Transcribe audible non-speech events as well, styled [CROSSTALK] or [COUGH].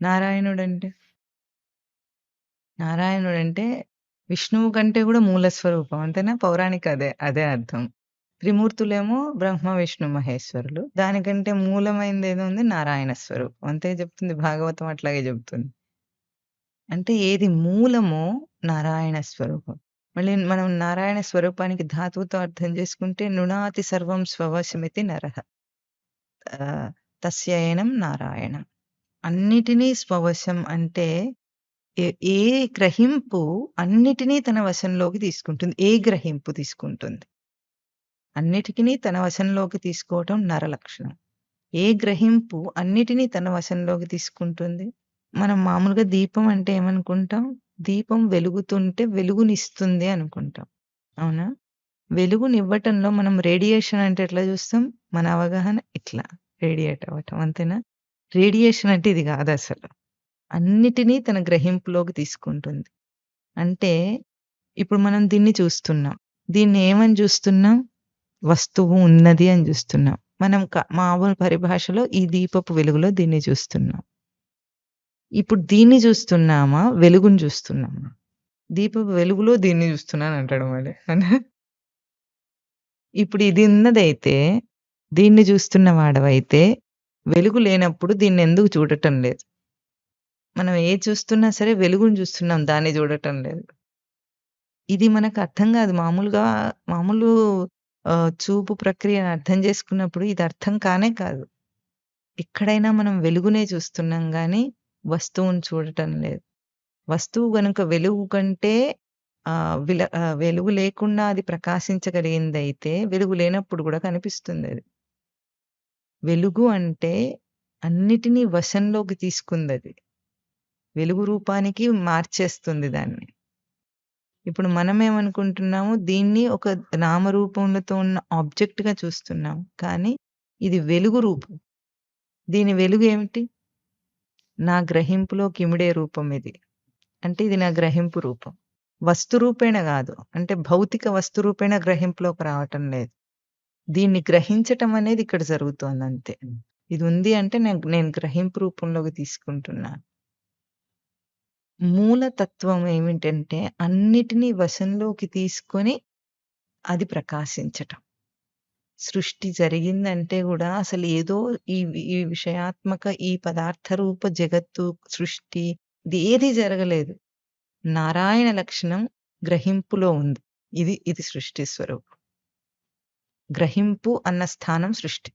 నారాయణుడంటే? నారాయణుడంటే విష్ణువు కంటే గూడా మూల స్వరూపం అంతేనా? పౌరాణిక అదే. అదే అర్థం. త్రిమూర్తులేమో బ్రహ్మ, విష్ణు, మహేశ్వరులు. దానికంటే మూలమైనదేదో ఉంది నారాయణ స్వరూపం. అంతే చెప్తుంది భాగవతం అట్లాగే చెప్తుంది. అంటే ఏది మూలమో నారాయణ స్వరూపం. మళ్ళీ మనం నారాయణ స్వరూపానికి ధాతువుతో అర్థం చేసుకుంటే నుణాతి సర్వం స్వవశమితి నరః. ఆహ్, తస్యయనం నారాయణం. అన్నిటినీ స్వవశం అంటే ఏ ఏ గ్రహింపు అన్నిటినీ తన వశంలోకి తీసుకుంటుంది. ఏ గ్రహింపు తీసుకుంటుంది? అన్నిటికిని తన వశంలోకి తీసుకోవటం నర లక్షణం. ఏ గ్రహింపు అన్నిటినీ తన వశంలోకి తీసుకుంటుంది? మనం మామూలుగా దీపం అంటే ఏమనుకుంటాం? దీపం వెలుగుతుంటే వెలుగునిస్తుంది అనుకుంటాం. అవునా? వెలుగునివ్వటంలో మనం రేడియేషన్ అంటే ఎట్లా చూస్తాం? మన అవగాహన ఇట్లా రేడియేట్ అవ్వటం అంతేనా? రేడియేషన్ అంటే ఇది కాదసలు. అన్నిటినీ తన గ్రహింపులోకి తీసుకుంటుంది. అంటే ఇప్పుడు మనం దీన్ని చూస్తున్నాం. దీన్ని ఏమని చూస్తున్నాం? వస్తువు ఉన్నది అని చూస్తున్నాం. మనం క మామూలు పరిభాషలో ఈ దీపపు వెలుగులో దీన్ని చూస్తున్నాం. ఇప్పుడు దీన్ని చూస్తున్నామా? వెలుగుని చూస్తున్నామా? దీపపు వెలుగులో దీన్ని చూస్తున్నాను అంటాడు మళ్ళీ. [LAUGHS] ఇప్పుడు ఇది ఉన్నదైతే దీన్ని చూస్తున్న వాడవైతే వెలుగు లేనప్పుడు దీన్ని ఎందుకు చూడటం లేదు? మనం ఏది చూస్తున్నా సరే వెలుగుని చూస్తున్నాం. దాన్ని చూడటం లేదు. ఇది మనకు అర్థం కాదు. మామూలుగా మామూలు చూపు ప్రక్రియను అర్థం చేసుకున్నప్పుడు ఇది అర్థం కానే కాదు. ఎక్కడైనా మనం వెలుగునే చూస్తున్నాం కానీ వస్తువును చూడటం లేదు. వస్తువు కనుక వెలుగు కంటే విల వెలుగు లేకుండా అది ప్రకాశించగలిగిందైతే వెలుగు లేనప్పుడు కూడా కనిపిస్తుంది అది వెలుగు అంటే అన్నిటిని వశంలోకి అది వెలుగు రూపానికి మార్చేస్తుంది దాన్ని. ఇప్పుడు మనం ఏమనుకుంటున్నాము దీన్ని ఒక నామరూపములతో ఉన్న ఆబ్జెక్ట్‌గా చూస్తున్నాం. కానీ ఇది వెలుగు రూపం. దీని వెలుగు ఏమిటి? నా గ్రహింపులోకి ఇమిడే రూపం ఇది. అంటే ఇది నా గ్రహింపు రూపం. వస్తు రూపేణ కాదు అంటే భౌతిక వస్తు రూపేణ గ్రహింపులోకి రావటం లేదు. దీన్ని గ్రహించటం అనేది ఇక్కడ జరుగుతోందంతే. ఇది ఉంది అంటే నేను నేను గ్రహింపు రూపంలోకి తీసుకుంటున్నాను. మూలతత్వం ఏమిటంటే అన్నిటిని వశంలోకి తీసుకొని అది ప్రకాశించటం. సృష్టి జరిగిందంటే గూడా అసలు ఏదో ఈ ఈ విషయాత్మక ఈ పదార్థ రూప జగత్తు సృష్టి ఇది ఏది జరగలేదు. నారాయణ లక్షణం గ్రహింపులో ఉంది. ఇది ఇది సృష్టి స్వరూపం. గ్రహింపు అన్న స్థానం సృష్టి.